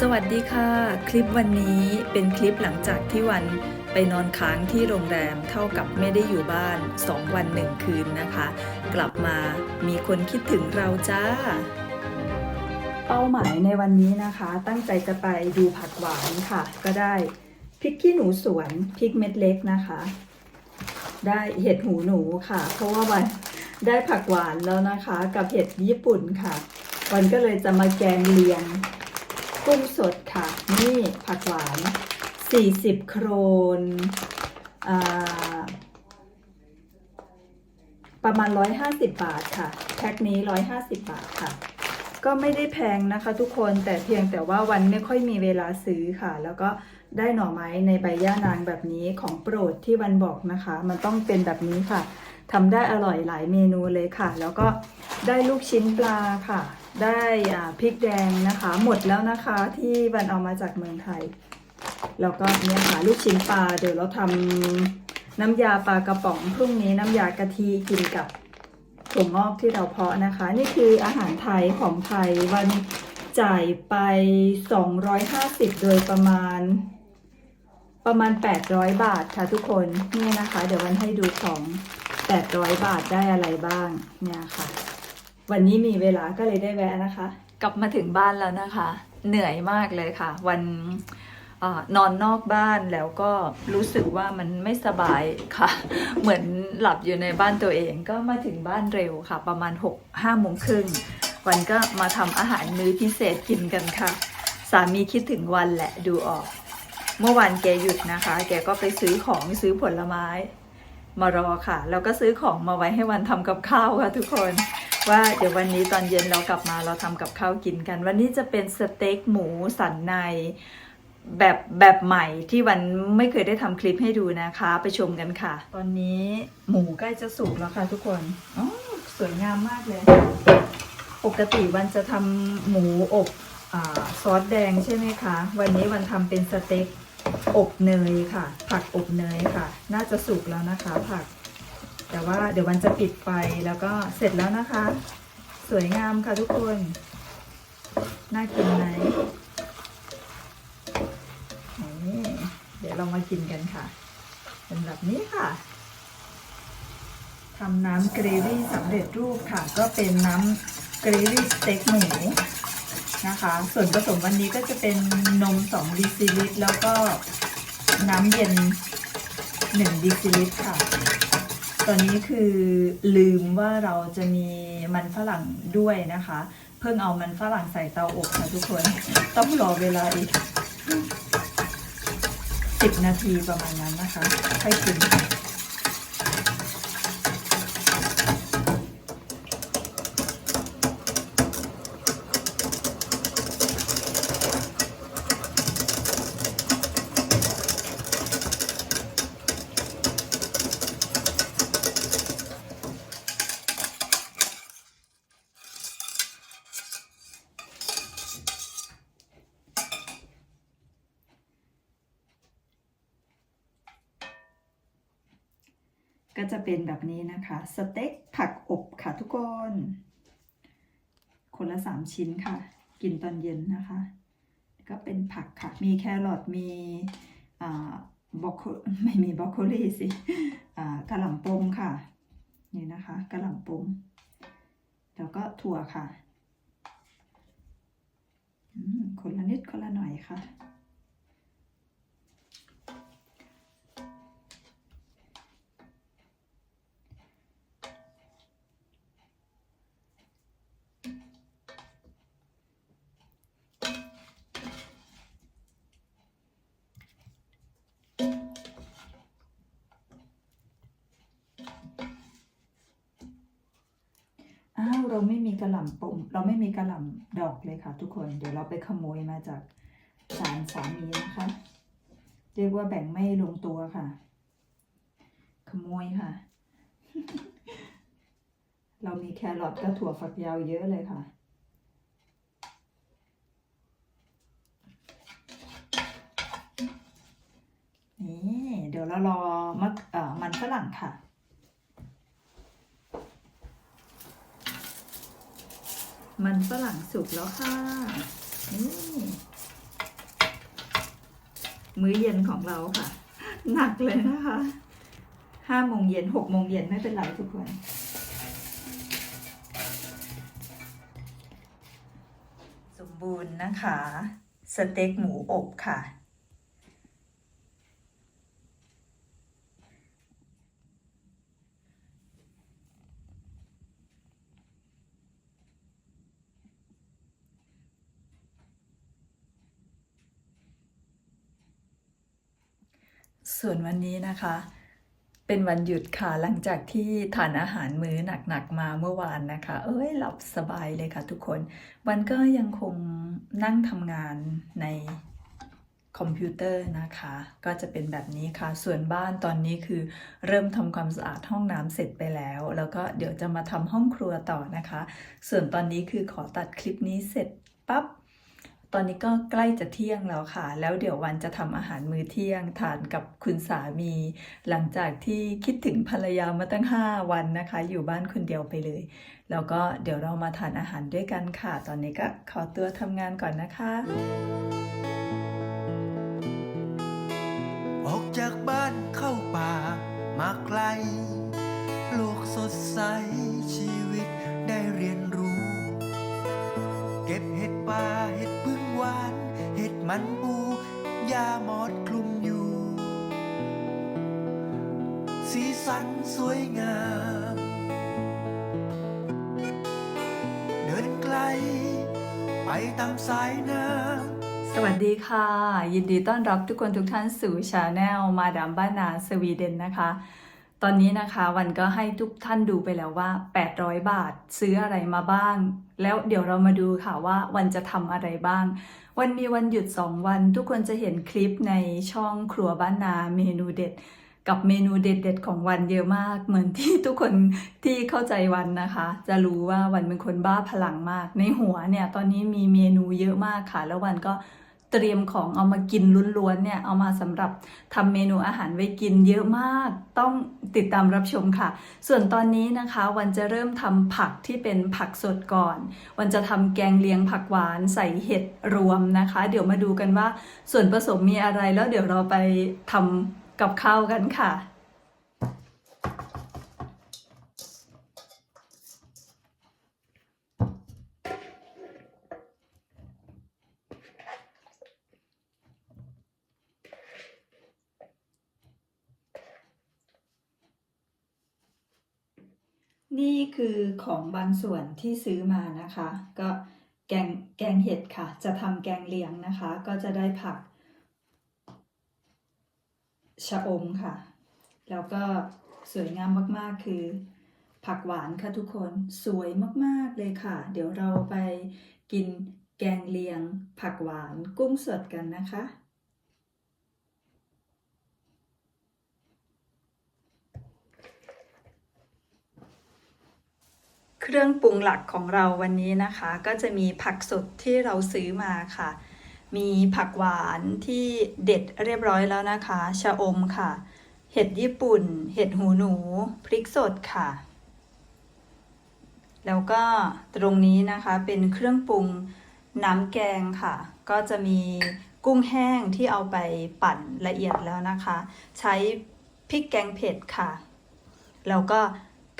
สวัสดีค่ะ คลิปวันนี้เป็นคลิปหลังจากที่วันไปนอนค้างที่โรงแรมเท่ากับไม่ได้อยู่บ้าน 2 วันหนึ่งคืนนะคะ กลับมามีคนคิดถึงเราจ้า เป้าหมายในวันนี้นะคะ ตั้งใจจะไปดูผักหวานค่ะ ก็ได้พริกขี้หนูสวนพริกเม็ดเล็กนะคะ ได้เห็ดหูหนูค่ะ เพราะว่าวันได้ผักหวานแล้วนะคะ กับเห็ดญี่ปุ่นค่ะ วันก็เลยจะมาแกงเลียง กุ้งสดค่ะ นี่ผักหวาน 40 โครนประมาณ 150 บาทค่ะ แพ็คนี้ 150 บาทค่ะ ก็ไม่ได้แพงนะคะทุกคนแต่เพียงแต่ว่าวันไม่ค่อยมีเวลาซื้อค่ะ แล้วก็ได้หน่อไม้ในใบย่านางแบบนี้ของโปรดที่วันบอกนะคะ มันต้องเป็นแบบนี้ค่ะ ทำได้อร่อยหลายเมนูเลยค่ะ แล้วก็ได้ลูกชิ้นปลาค่ะ ได้พริกแดงนะคะ หมดแล้วนะคะที่วันเอามาจากเมืองไทย แล้วก็เนี่ยค่ะลูกชิ้นปลาเดี๋ยวเราทำน้ำยาปลากระป๋องพรุ่งนี้น้ำยากะทิกินกับถั่วงอกที่เราเพาะนะคะ นี่คืออาหารไทยของไทยวันจ่ายไป 250 โดยประมาณ ประมาณ 800 บาทค่ะทุกคนเนี่ยนะคะ เดี๋ยววันให้ดูของ 800 บาทได้อะไรบ้างเนี่ยค่ะ วันนี้มีเวลาก็เลยได้แวะนะคะ กลับมาถึงบ้านแล้วนะคะ เหนื่อยมากเลยค่ะ วันอนอนนอกบ้านแล้วก็รู้สึกว่ามันไม่สบายค่ะ เหมือนหลับอยู่ในบ้านตัวเองก็มาถึงบ้านเร็วค่ะ ประมาณ6 5โมงครึ่งวันก็มาทำอาหารมื้อพิเศษกินกันค่ะ สามีคิดถึงวันแหละดูออก เมื่อวานแกหยุดนะคะ แกก็ไปซื้อของซื้อผลไม้ มารอค่ะ แล้วก็ซื้อของมาไว้ให้วันทำกับข้าวค่ะทุกคน ว่าเดี๋ยววันนี้ตอนเย็นเรากลับมาเราทำกับข้าวกินกัน วันนี้จะเป็นสเต็กหมูสันในแบบแบบใหม่ที่วันไม่เคยได้ทำคลิปให้ดูนะคะ ไปชมกันค่ะ ตอนนี้หมูใกล้จะสุกแล้วค่ะทุกคนอ๋อสวยงามมากเลย ปกติวันจะทำหมูอบอซอสแดงใช่ไหมคะ วันนี้วันทำเป็นสเต็ก อบเนยค่ะ ผักอบเนยค่ะ น่าจะสุกแล้วนะคะ ผัก แต่ว่าเดี๋ยววันจะปิดไฟแล้วก็เสร็จแล้วนะคะ สวยงามค่ะทุกคน น่ากินไหมนี่เดี๋ยวเรามากินกันค่ะเป็นแบบนี้ค่ะทำน้ำเกรวี่สำเร็จรูปค่ะ ก็เป็นน้ำเกรวี่สเต็กหมู นะคะ ส่วนผสมวันนี้ก็จะเป็นนม2ดีซิลิตรแล้วก็น้ำเย็น1ดีซิลิตรค่ะ ตอนนี้คือลืมว่าเราจะมีมันฝรั่งด้วยนะคะ เพิ่งเอามันฝรั่งใส่เตาอบค่ะทุกคน ต้องรอเวลาอีกสิบนาทีประมาณนั้นนะคะ ค่อยกิน ก็จะเป็นแบบนี้นะคะ สเต็กผักอบค่ะทุกคน คนละสามชิ้นค่ะ กินตอนเย็นนะคะ ก็เป็นผักค่ะ มีแครอท มีบอกไม่มีบอกโคลีสิอ่ากระหล่ำปมค่ะ นี่นะคะกระหล่ำปม แล้วก็ถั่วค่ะคนละนิดคนละหน่อยค่ะ กระหล่ำปมเราไม่มีกระหล่ำดอกเลยค่ะ ทุกคน เดี๋ยวเราไปขโมยมาจากศาลสามีนะคะ เรียกว่าแบ่งไม่ลงตัวค่ะ ขโมยค่ะ เรามีแครอทกับถั่วฝักยาวเยอะเลยค่ะนี่เดี๋ยวเรารอมะเอ่อมันฝรั่งค่ะ มันฝรั่งสุกแล้วค่ะ นี่ มื้อเย็นของเราค่ะ หนักเลยนะคะห้าโมงเย็นหกโมงเย็นไม่เป็นไรทุกคนสมบูรณ์นะคะ สเต็กหมูอบค่ะ ส่วนวันนี้นะคะ เป็นวันหยุดค่ะหลังจากที่ทานอาหารมื้อหนักๆมาเมื่อวานนะคะ เอ้ยหลับสบายเลยค่ะทุกคนวันก็ยังคงนั่งทำงานในคอมพิวเตอร์นะคะ ก็จะเป็นแบบนี้ค่ะ ส่วนบ้านตอนนี้คือเริ่มทำความสะอาดห้องน้ำเสร็จไปแล้ว แล้วก็เดี๋ยวจะมาทำห้องครัวต่อนะคะ ส่วนตอนนี้คือขอตัดคลิปนี้เสร็จปั๊บ ตอนนี้ก็ใกล้จะเที่ยงแล้วค่ะ แล้วเดี๋ยววันจะทำอาหารมื้อเที่ยงทานกับคุณสามี หลังจากที่คิดถึงภรรยามาตั้ง 5 วันนะคะ อยู่บ้านคนเดียวไปเลย แล้วก็เดี๋ยวเรามาทานอาหารด้วยกันค่ะ ตอนนี้ก็ขอตัวทำงานก่อนนะคะ ออกจากบ้านเข้าป่ามาไกล โลกสดใส มันปูยาหมอดคลุมอยู่ สีสันสวยงาม เดินไกล ไปตามสายน้ำสวัสดีค่ะ ยินดีต้อนรับทุกคนทุกท่านสู่ชาแนลมาดามบ้านนาสวีเดนนะคะ ตอนนี้นะคะวันก็ให้ทุกท่านดูไปแล้วว่า 800 บาทซื้ออะไรมาบ้าง แล้วเดี๋ยวเรามาดูค่ะว่าวันจะทำอะไรบ้าง วันมีวันหยุด 2 วัน ทุกคนจะเห็นคลิปในช่องครัวบ้านนาเมนูเด็ด กับเมนูเด็ดๆของวันเยอะมาก เหมือนที่ทุกคนที่เข้าใจวันนะคะ จะรู้ว่าวันเป็นคนบ้าพลังมาก ในหัวเนี่ยตอนนี้มีเมนูเยอะมากค่ะ แล้ววันก็ เตรียมของเอามากินล้วนๆเนี่ยเอามาสำหรับทำเมนูอาหารไว้กินเยอะมากต้องติดตามรับชมค่ะ ส่วนตอนนี้นะคะวันจะเริ่มทำผักที่เป็นผักสดก่อน วันจะทำแกงเลียงผักหวานใส่เห็ดรวมนะคะ เดี๋ยวมาดูกันว่าส่วนผสมมีอะไรแล้วเดี๋ยวเราไปทำกับข้าวกันค่ะ นี่คือของบางส่วนที่ซื้อมานะคะ ก็แกงแกงเห็ดค่ะ จะทำแกงเลียงนะคะ ก็จะได้ผัก ชะอมค่ะ แล้วก็สวยงามมากๆคือ ผักหวานค่ะทุกคนสวยมากๆเลยค่ะ เดี๋ยวเราไปกินแกงเลียง ผักหวานกุ้งสดกันนะคะ เครื่องปรุงหลักของเราวันนี้นะคะ ก็จะมีผักสดที่เราซื้อมาค่ะ มีผักหวานที่เด็ดเรียบร้อยแล้วนะคะ ชะอมค่ะ เห็ดญี่ปุ่น เห็ดหูหนู พริกสดค่ะ แล้วก็ตรงนี้นะคะเป็นเครื่องปรุงน้ำแกงค่ะ ก็จะมีกุ้งแห้งที่เอาไปปั่นละเอียดแล้วนะคะ ใช้พริกแกงเผ็ดค่ะ แล้วก็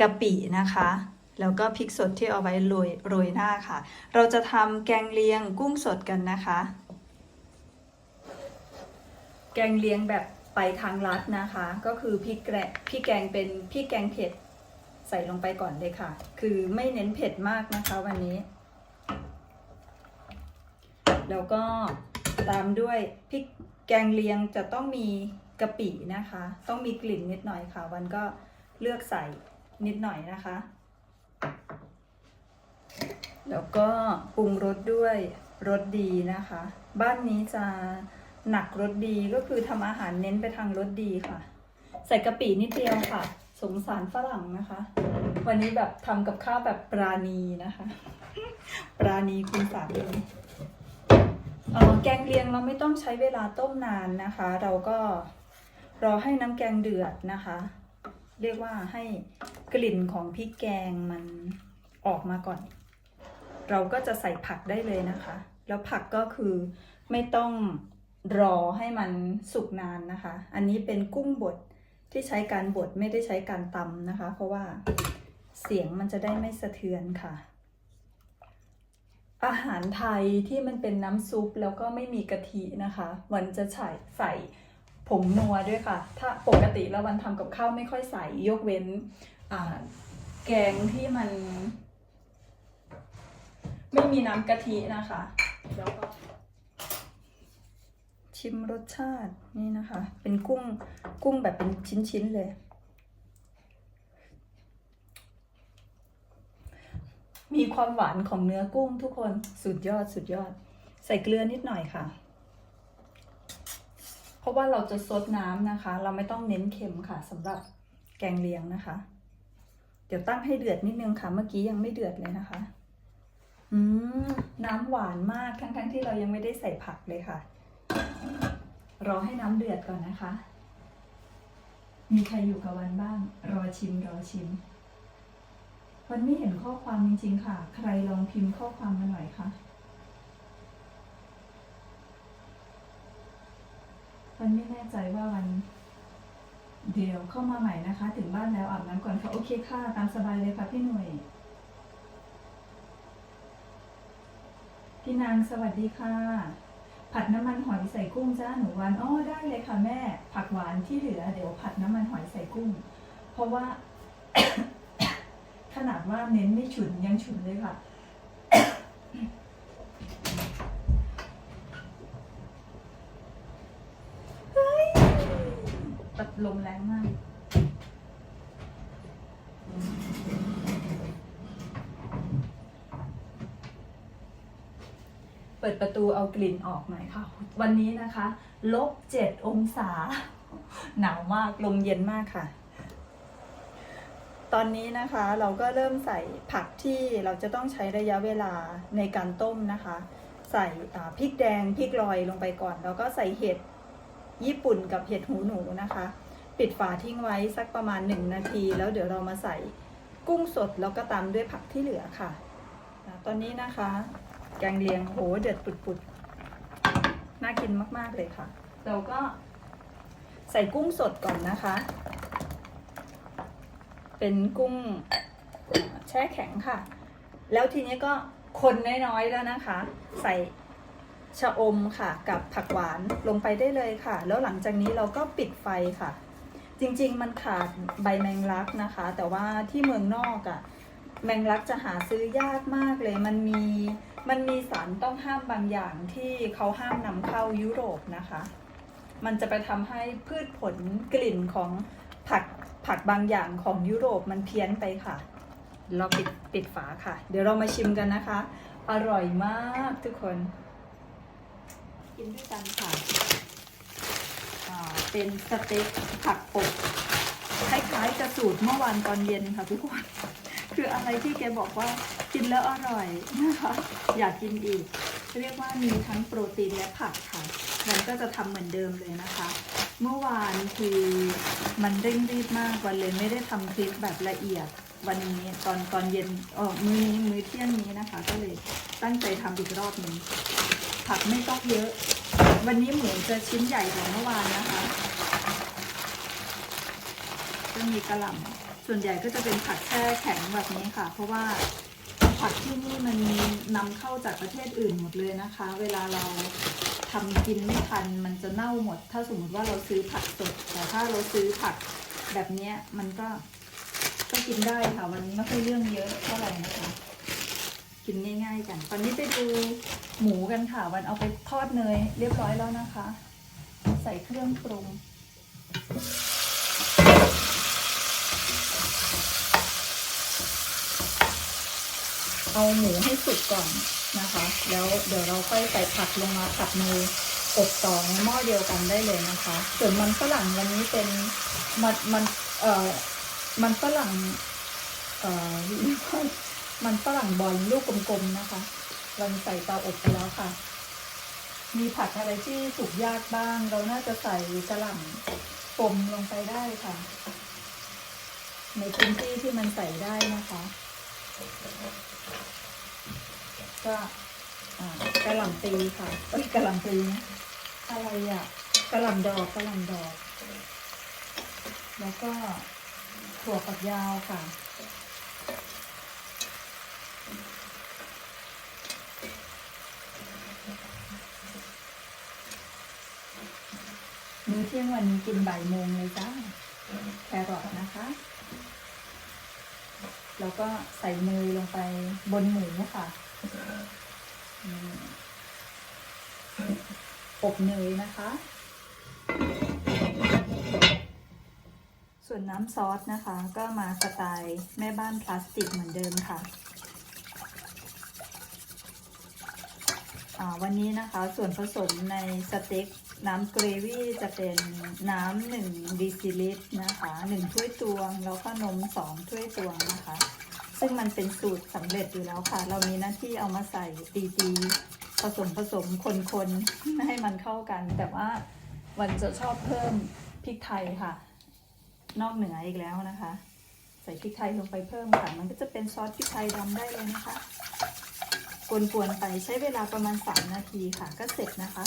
กะปินะคะ แล้วก็พริกสดที่เอาไว้โรยโรยหน้าค่ะ เราจะทำแกงเลียงกุ้งสดกันนะคะ แกงเลียงแบบไปทางลัดนะคะ ก็คือพริกแกงพริกแกงเป็นพริกแกงเผ็ดใส่ลงไปก่อนเลยค่ะ คือไม่เน้นเผ็ดมากนะคะวันนี้ แล้วก็ตามด้วยพริกแกงเลียงจะต้องมีกะปินะคะ ต้องมีกลิ่นนิดหน่อยค่ะ วันก็เลือกใส่นิดหน่อยนะคะ แล้วก็ปรุงรสด้วยรสดีนะคะ บ้านนี้จะหนักรสดีก็คือทำอาหารเน้นไปทางรสดีค่ะ ใส่กะปินิดเดียวค่ะ สงสารฝรั่งนะคะ วันนี้แบบทำกับข้าวแบบปราณีนะคะ ปราณีคุณสามีเอ่อแกงเลียงเราไม่ต้องใช้เวลาต้มนานนะคะ เราก็รอให้น้ำแกงเดือดนะคะ เรียกว่าให้กลิ่นของพริกแกงมันออกมาก่อน เราก็จะใส่ผักได้เลยนะคะ แล้วผักก็คือไม่ต้องรอให้มันสุกนานนะคะ อันนี้เป็นกุ้งบดที่ใช้การบดไม่ได้ใช้การตำนะคะ เพราะว่าเสียงมันจะได้ไม่สะเทือนค่ะ อาหารไทยที่มันเป็นน้ำซุปแล้วก็ไม่มีกะทินะคะวันจะใส่ใส่ผงนัวด้วยค่ะ ถ้าปกติแล้ววันทำกับข้าวไม่ค่อยใส่ยกเว้นแกงที่มัน ไม่มีน้ำกะทินะคะแล้วก็ชิมรสชาตินี่นะคะ เป็นกุ้งกุ้งแบบเป็นชิ้นๆเลย มีความหวานของเนื้อกุ้งทุกคนสุดยอดสุดยอด ใส่เกลือนิดหน่อยค่ะ เพราะว่าเราจะซดน้ำนะคะ เราไม่ต้องเน้นเค็มค่ะสำหรับแกงเลียงนะคะ เดี๋ยวตั้งให้เดือดนิดนึงค่ะ เมื่อกี้ยังไม่เดือดเลยนะคะ อืมน้ำหวานมากทั้งๆที่เรายังไม่ได้ใส่ผักเลยค่ะ รอให้น้ำเดือดก่อนนะคะ มีใครอยู่กับวันบ้าง รอชิมรอชิม วันไม่เห็นข้อความจริงๆค่ะ ใครลองพิมพ์ข้อความมาหน่อยค่ะวันไม่แน่ใจว่าวัน เดี๋ยวเข้ามาใหม่นะคะ ถึงบ้านแล้วอาบน้ำก่อนค่ะ โอเคค่ะ ตามสบายเลยค่ะพี่หน่วย พี่นางสวัสดีค่ะ ผัดน้ำมันหอยใส่กุ้งจ้าหนูวันอ๋อได้เลยค่ะแม่ ผักหวานที่เหลือเดี๋ยวผัดน้ำมันหอยใส่กุ้ง เพราะว่า ขนาดว่าเน้นไม่ฉุนยังฉุนเลยค่ะเฮ้ยตัดลมแรงมาก ปิดประตูเอากลิ่นออกหน่อยค่ะ วันนี้นะคะลบเจ็ดองศา หนาวมากลมเย็นมากค่ะ ตอนนี้นะคะเราก็เริ่มใส่ผักที่เราจะต้องใช้ระยะเวลาในการต้มนะคะ ใส่พริกแดงพริกลอยลงไปก่อน แล้วก็ใส่เห็ดญี่ปุ่นกับเห็ดหูหนูนะคะ ปิดฝาทิ้งไว้สักประมาณ 1 นาที แล้วเดี๋ยวเรามาใส่กุ้งสดแล้วก็ตามด้วยผักที่เหลือค่ะ ตอนนี้นะคะ กงเลียงโหเดือดปุดๆ น่ากินมากๆเลยค่ะ เราก็ใส่กุ้งสดก่อนนะคะ เป็นกุ้งแช่แข็งค่ะ แล้วทีนี้ก็คนน้อยๆแล้วนะคะ ใส่ชะอมค่ะ กับผักหวานลงไปได้เลยค่ะ แล้วหลังจากนี้เราก็ปิดไฟค่ะ จริงๆมันขาดใบแมงลักนะคะ แต่ว่าที่เมืองนอกอะ่ะ แมงลักจะหาซื้อยากมากเลย มันมี มันมีสารต้องห้ามบางอย่างที่เขาห้ามนำเข้ายุโรปนะคะ มันจะไปทำให้พืชผลกลิ่นของผักผักบางอย่างของยุโรปมันเพี้ยนไปค่ะ เราปิดปิดฝาค่ะ เดี๋ยวเรามาชิมกันนะคะ อร่อยมากทุกคน กินด้วยกันค่ะอ่าเป็นสเต็กผักอบคล้ายๆกับสูตรเมื่อวานตอนเย็นค่ะทุกคน คืออะไรที่แกบอกว่ากินแล้วอร่อยนะคะอยากกินอีก เรียกว่ามีทั้งโปรตีนและผักค่ะมันก็จะทำเหมือนเดิมเลยนะคะ เมื่อวานคือมันเร่งรีบมากวันเลยไม่ได้ทำคลิปแบบละเอียดวันนี้ตอนตอนเย็นออมื้อนี้มื้อเที่ยงนี้นะคะ ก็เลยตั้งใจทำอีกรอบหนึงผักไม่ต้องเยอะ วันนี้เหมูจะชิ้นใหญ่กว่าเมื่อวานนะคะก็มีกระหล่ำ ส่วนใหญ่ก็จะเป็นผักแช่แข็งแบบนี้ค่ะ เพราะว่าผักที่นี่มันนำเข้าจากประเทศอื่นหมดเลยนะคะ เวลาเราทำกินไม่ทันมันจะเน่าหมด ถ้าสมมติว่าเราซื้อผักสด แต่ถ้าเราซื้อผักแบบเนี้ยมันก็ก็กินได้ค่ะวันนี้ไม่ค่อยเรื่องเยอะเท่าไหร่นะคะ กินง่ายๆกัน ตอนนี้ไปดูหมูกันค่ะ วันเอาไปทอดเนยเรียบร้อยแล้วนะคะ ใส่เครื่องปรุง เอาหมูให้สุกก่อนนะคะ แล้วเดี๋ยวเราค่อยใส่ผักลงมาผัดเนยอบต่อในหม้อเดียวกันได้เลยนะคะ ส่วนมันฝรั่งวันนี้เป็นมันมันเอ่อมันฝรั่งเอ่อมันฝรั่งบอลลูกกลมๆนะคะเราใส่เตาอบไปแล้วค่ะ มีผักอะไรที่สุกยากบ้าง เราน่าจะใส่กระหล่ำปมลงไปได้ค่ะ ในพื้นที่ที่มันใส่ได้นะคะ ก็กระหล่ำปีค่ะเอ้ยกระหล่ำปีนะอะไรอะกระหล่ำดอกกระหล่ำดอก แล้วก็ถั่วฝักยาวค่ะมื้อเที่ยงวันนี้กินบ่ายโมงเลยจ้าแครอทนะคะ แล้วก็ใส่เนยลงไปบนหมูค่ะอบเนยนะคะ ส่วนน้ำซอสนะคะ ก็มาสไตล์แม่บ้านพลาสติกเหมือนเดิมค่ะวันนี้นะคะส่วนผสมในสเต็ก น้ำเกรวี่จะเป็นน้ำหนึ่งดีซิลิตรนะคะหนึ่งถ้วยตวง แล้วก็นมสองถ้วยตวงนะคะ ซึ่งมันเป็นสูตรสำเร็จอยู่แล้วค่ะ เรามีหน้าที่เอามาใส่ตีตีๆผสมผสมคนๆให้มันเข้ากัน แต่ว่าวันจะชอบเพิ่มพริกไทยค่ะ นอกเหนืออีกแล้วนะคะ ใส่พริกไทยลงไปเพิ่มค่ะ มันก็จะเป็นซอสพริกไทยดำได้เลยนะคะกวนๆไปใช้เวลาประมาณ 3 นาทีค่ะ ก็เสร็จนะคะ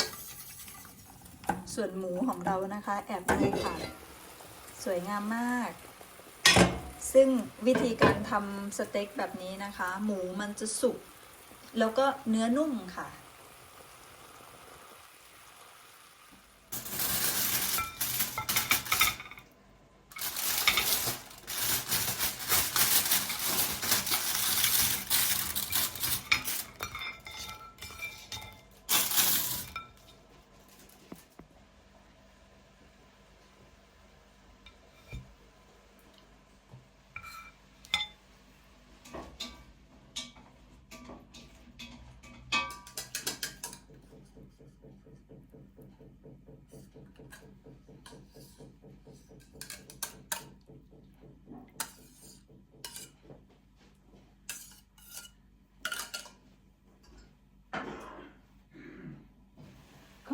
ส่วนหมูของเรานะคะ แอบเลยค่ะ สวยงามมาก ซึ่งวิธีการทำสเต็กแบบนี้นะคะ หมูมันจะสุก แล้วก็เนื้อนุ่มค่ะ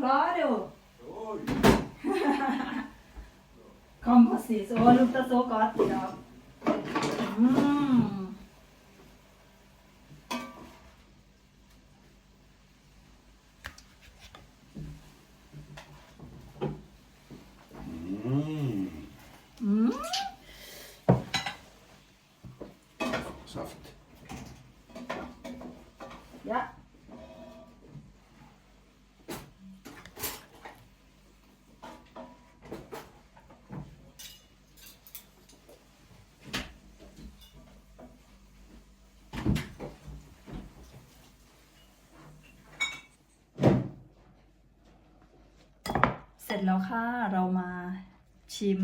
claro. Como vocês, olha o que está socado. Hum. ร็จแล้วค่ะ เรามาชิม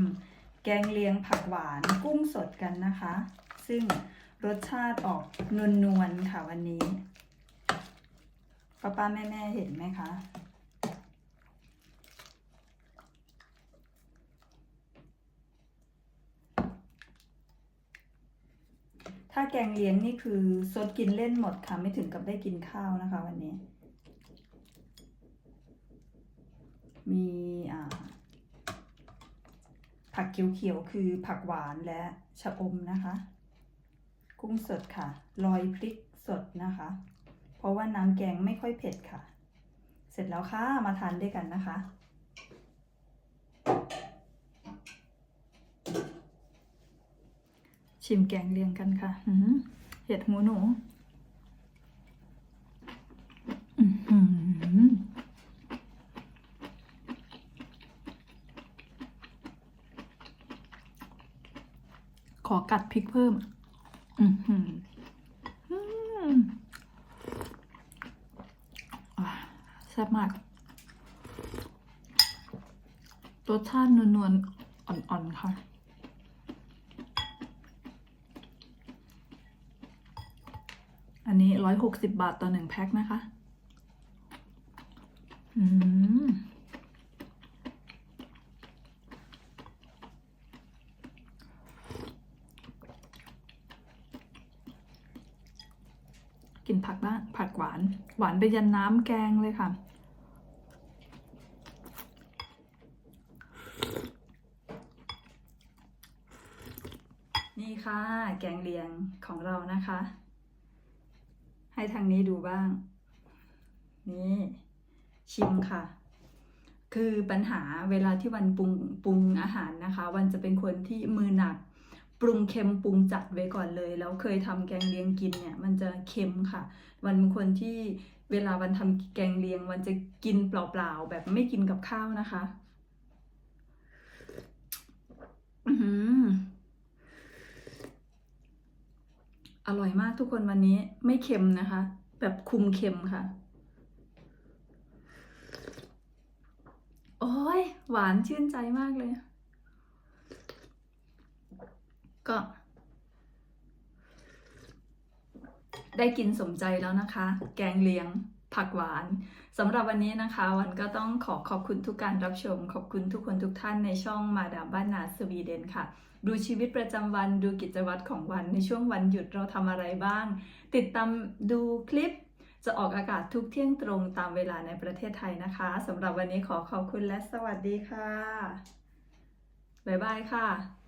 แกงเลียงผักหวานกุ้งสดกันนะคะ ซึ่งรสชาติออกนวลๆค่ะวันนี้ป้าป้าแม่แม่เห็นไหมคะถ้าแกงเลี้ยงนี่คือซดกินเล่นหมดค่ะ ไม่ถึงกับได้กินข้าวนะคะวันนี้ มีผักเขียวๆ คือผักหวานและชะอมนะคะ กุ้งสดค่ะลอยพริกสดนะคะ เพราะว่าน้ำแกงไม่ค่อยเผ็ดค่ะ เสร็จแล้วค่ะ มาทานด้วยกันนะคะชิมแกงเลียงกันค่ะเห็ดหูหนูอื้อหือ ขอกัดพริกเพิ่ม อือหืออืมอะแซ่บมากรสชาตินวลๆ อ่อนๆ ค่ะ อันนี้ร้อยหกสิบบาทต่อหนึ่งแพ็คนะคะ อืม กิน ผักบ้างผักหวาน หวานไปยันน้ำแกงเลยค่ะ นี่ค่ะ แกงเลียงของเรานะคะ ให้ทางนี้ดูบ้าง นี่ชิมค่ะ คือปัญหาเวลาที่วันปรุงปรุงอาหารนะคะ วันจะเป็นคนที่มือหนัก ปรุงเค็มปรุงจัดไว้ก่อนเลย แล้วเคยทำแกงเลียงกินเนี่ยมันจะเค็มค่ะ วันเป็นคนที่เวลาวันทำแกงเลียงวันจะกินเปล่าๆแบบไม่กินกับข้าวนะคะอือหืออร่อยมากทุกคนวันนี้ไม่เค็มนะคะ แบบคุมเค็มค่ะ โอ้ยหวานชื่นใจมากเลย ก็ ได้กินสมใจแล้วนะคะ แกงเลียงผักหวานสำหรับวันนี้นะคะ วันก็ต้องขอขอบคุณทุกการรับชม ขอบคุณทุกคนทุกท่านในช่องมาดามบ้านนาสวีเดนค่ะ ดูชีวิตประจำวันดูกิจวัตรของวันในช่วงวันหยุดเราทำอะไรบ้าง ติดตามดูคลิป จะออกอากาศทุกเที่ยงตรงตามเวลาในประเทศไทยนะคะสำหรับวันนี้ขอขอบคุณและสวัสดีค่ะ บ๊ายบายค่ะ